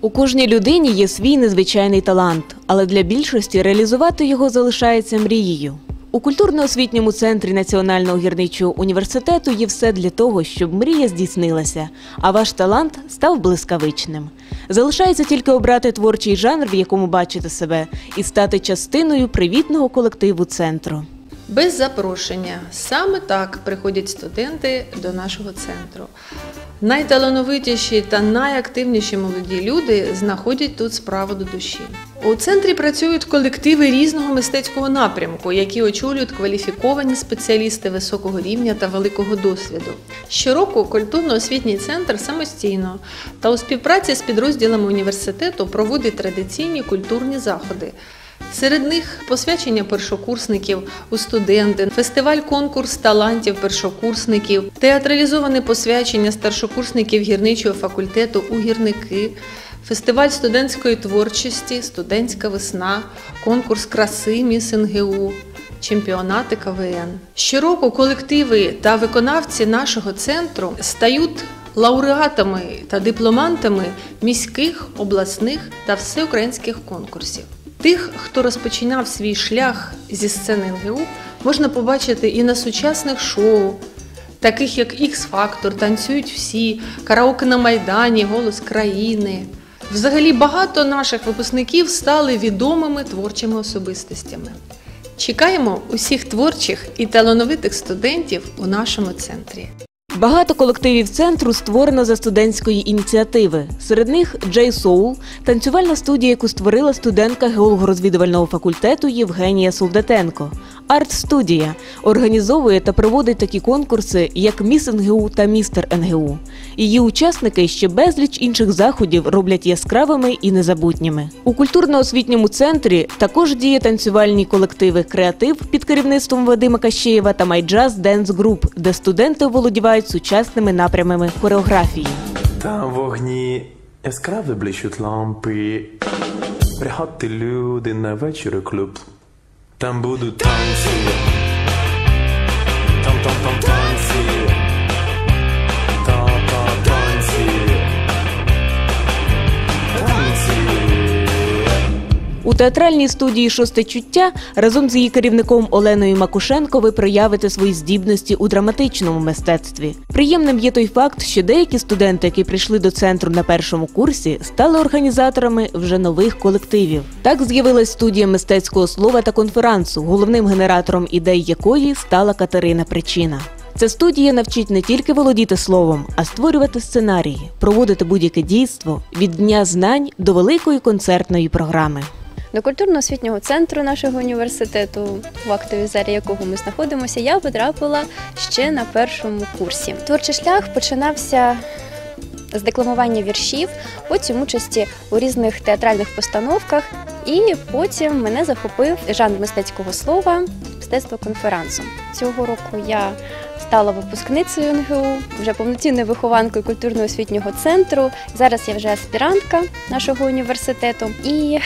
У кожній людині є свій незвичайний талант, але для більшості реалізувати його залишається мрією. У культурно-освітньому центрі Національного гірничого університету є все для того, щоб мрія здійснилася, а ваш талант став блискавичним. Залишається тільки обрати творчий жанр, в якому бачите себе, і стати частиною привітного колективу центру. Без запрошення. Саме так приходять студенти до нашого центру. Найталановитіші та найактивніші молоді люди знаходять тут справу до душі. У центрі працюють колективи різного мистецького напрямку, які очолюють кваліфіковані спеціалісти високого рівня та великого досвіду. Щороку культурно-освітній центр самостійно та у співпраці з підрозділами університету проводить традиційні культурні заходи. Серед них посвячення першокурсників у студенти, фестиваль-конкурс талантів першокурсників, театралізоване посвячення старшокурсників гірничого факультету у гірники, фестиваль студентської творчості, студентська весна, конкурс краси Міс НГУ. Чемпіонати КВН щороку колективи та виконавці нашого центру стають лауреатами та дипломантами міських, обласних та всеукраїнських конкурсів. Тих, хто розпочинав свій шлях зі сцени НГУ, можна побачити і на сучасних шоу, таких як X-Factor, танцюють всі, караоке на Майдані, Голос країни. Взагалі багато наших випускників стали відомими творчими особистостями. Чекаємо усіх творчих і талановитих студентів у нашому центрі. Багато колективів центру створено за студентської ініціативи. Серед них Джей Соул, танцювальна студія, яку створила студентка геолого-розвідувального факультету Євгенія Солдатенко. Арт-студія організовує та проводить такі конкурси, як Міс НГУ та Містер НГУ. Її учасники ще безліч інших заходів роблять яскравими і незабутніми. У культурно-освітньому центрі також діє танцювальні колективи Креатив під керівництвом Вадима Кащеєва та Майджаз Денс Груп, де студенти володівають сучасними напрямами хореографії. Там вогні яскраво блищуть лампи. Приходьте люди на вечір клуб. Там будуть танці. Там там там танці. Театральній студії Шосте чуття разом з її керівником Оленою Макушенко ви проявите свої здібності у драматичному мистецтві. Приємним є той факт, що деякі студенти, які прийшли до центру на першому курсі, стали організаторами вже нових колективів. Так з'явилась студія мистецького слова та конферансу, головним генератором ідей якої стала Катерина Причина. Ця студія навчить не тільки володіти словом, а створювати сценарії, проводити будь-яке дійство від дня знань до великої концертної програми. До культурно-освітнього центру нашого університету, в актовій залі якого ми знаходимося, я потрапила ще на першому курсі. Творчий шлях починався з декламування віршів, потім участі у різних театральних постановках, і потім мене захопив жанр мистецького слова, мистецтво конферансу. Цього року я стала випускницею НГУ, вже повноцінною вихованкою культурно-освітнього центру. Зараз я вже аспірантка нашого університету. І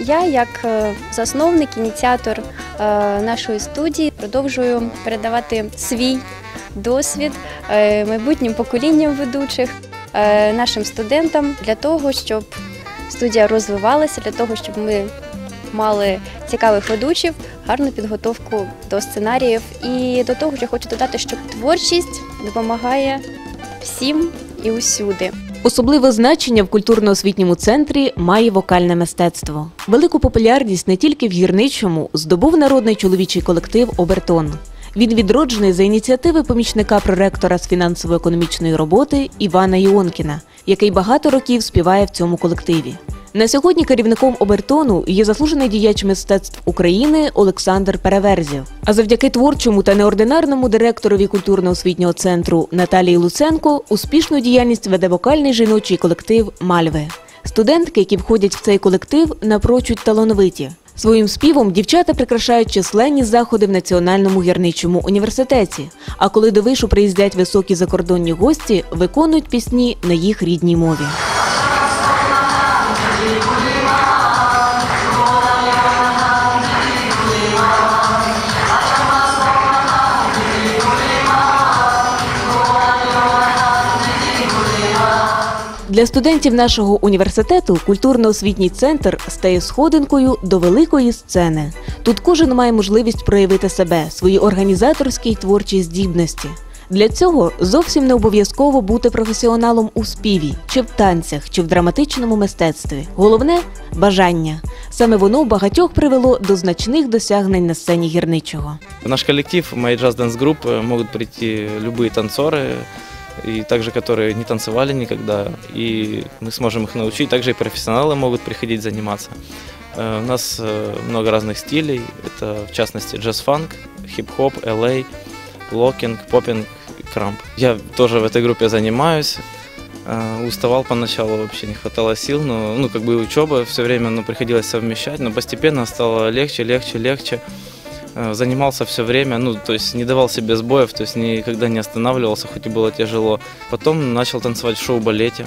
я, як е, засновник, ініціатор е, нашої студії, продовжую передавати свій досвід е, майбутнім поколінням ведучих, нашим студентам для того, щоб студія розвивалася, для того, щоб ми мали цікавих ведучих, гарну підготовку до сценаріїв. І до того, що хочу додати, що творчість допомагає всім і усюди. Особливе значення в культурно-освітньому центрі має вокальне мистецтво. Велику популярність не тільки в гірничому здобув народний чоловічий колектив Обертон. Він відроджений за ініціативи помічника проректора з фінансово-економічної роботи Івана Іонкіна, який багато років співає в цьому колективі. На сьогодні керівником обертону є заслужений діяч мистецтв України Олександр Переверзів. А завдяки творчому та неординарному директорові культурно-освітнього центру Наталії Луценко успішну діяльність веде вокальний жіночий колектив Мальве. Студентки, які входять в цей колектив, напрочуд талановиті. Своїм співом дівчата прикрашають численні заходи в Національному гірничому університеті. А коли до вишу приїздять високі закордонні гості, виконують пісні на їх рідній мові. Для студентів нашого університету культурно-освітній центр стає сходинкою до великої сцени. Тут кожен має можливість проявити себе, свої організаторські й творчі здібності. Для цього зовсім не обов'язково бути професіоналом у співі, чи в танцях, чи в драматичному мистецтві. Головне бажання. Саме воно багатьох привело до значних досягнень на сцені гірничого. В наш коллектив, мои Jazz Dance Group, э, могут прийти любые танцоры, и также которые не танцевали никогда, и мы сможем их научить. Также и профессионалы могут приходить заниматься. Э, У нас э, много разных стилей, это в частности джаз-фанк, хип-хоп, LA, локинг, поппинг и Крамп. Я тоже в этой группе занимаюсь. Э, Уставал поначалу, вообще не хватало сил, но ну, как бы учеба все время ну, приходилось совмещать, но постепенно стало легче, легче, легче. Э, Занимался все время, ну, то есть не давал себе сбоев, то есть никогда не останавливался, хоть и было тяжело. Потом начал танцевать в шоу-балете.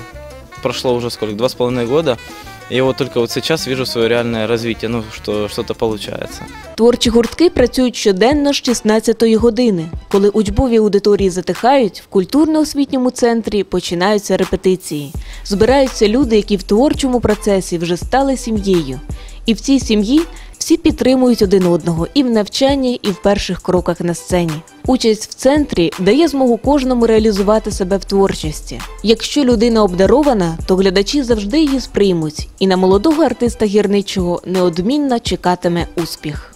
Прошло уже сколько, два с половиной года. И вот только вот сейчас вижу свое реальное развитие, ну, что что-то получается. Творчі гуртки працюють щоденно з 16-ї години. Коли учбові аудиторії затихають, в культурно-освітньому центрі починаються репетиції. Збираються люди, які в творчому процесі вже стали сім'єю. І в цій сім'ї всі підтримують один одного і в навчанні, і в перших кроках на сцені. Участь в центрі дає змогу кожному реалізувати себе в творчості. Якщо людина обдарована, то глядачі завжди її сприймуть, і на молодого артиста гірничого неодмінно чекатиме успіх.